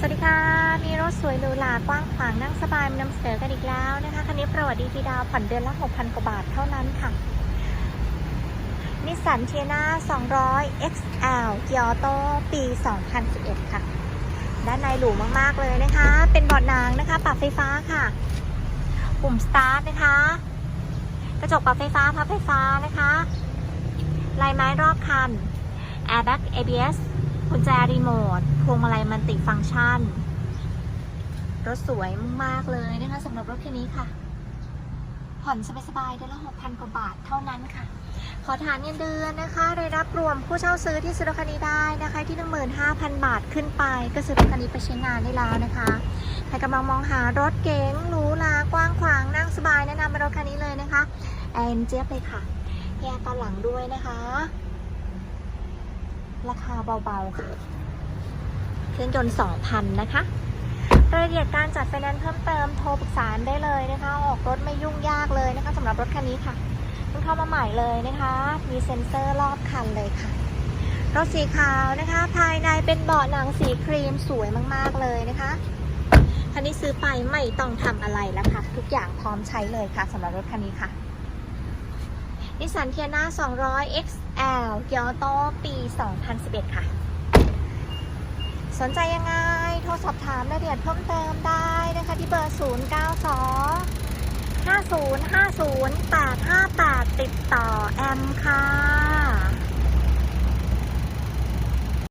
สวัสดีค่ะ มีรถสวยหรูหรากว้างขวางนั่งสบายมานำเสนอกันอีกแล้วนะคะ คันนี้ประวัติดีทีดาวผ่อนเดือนละ 6,000 กว่าบาทเท่านั้นค่ะ นิสสันเทียนา200 XL เกียร์โตปี 2011 ค่ะ ด้านในหรูมาก ๆ เลยนะคะ เป็นบาะหนังนะคะ ปรับไฟฟ้าค่ะ ปุ่มสตาร์ทนะคะ กระจกปรับไฟฟ้าพับไฟฟ้านะคะ ลายไม้รอบคัน Airbag ABS กุญแจรีโมทพวงมาลัยมันติฟังก์ชัน รถสวยมากๆเลยนะคะสำหรับรถคันนี้ค่ะ ผ่อนสบายๆเดือนละ6,000กว่าบาทเท่านั้นค่ะ ขอฐานเงินเดือนนะคะรายรับรวมผู้เช่าซื้อที่ซื้อรถคันนี้ได้นะคะ ที่15,000บาทขึ้นไป ก็ซื้อรถคันนี้ไปใช้งานได้แล้วนะคะใครกำลังมองหารถเก๋งหรูหรากว้างขวางนั่งสบายแนะนำเป็นรถคันนี้เลยนะคะแอนเจี๊ยบเลยค่ะแยกตอนหลังด้วยนะคะ ราคาเบาๆค่ะ เครื่องยนต์2,000 นะคะ รายละเอียดการจัดไฟแนนซ์เพิ่มเติมโทรปรึกษาได้เลยนะคะ ออกรถไม่ยุ่งยากเลยนะคะสำหรับรถคันนี้ค่ะเพิ่งเข้ามาใหม่เลยนะคะ มีเซ็นเซอร์รอบคันเลยค่ะ รถสีขาวนะคะ ภายในเป็นเบาะหนังสีครีมสวยมากๆเลยนะคะคันนี้ซื้อไปไม่ต้องทำอะไรแล้วค่ะ ทุกอย่างพร้อมใช้เลยค่ะสำหรับรถคันนี้ค่ะ นิสสันเทียนา200 XL เกียวโตปี 2011 ค่ะ สนใจยังไง โทรสอบถามรายละเอียดเพิ่มเติมได้นะคะ ที่เบอร์ 092 5050 858 ติดต่อแอมค่ะ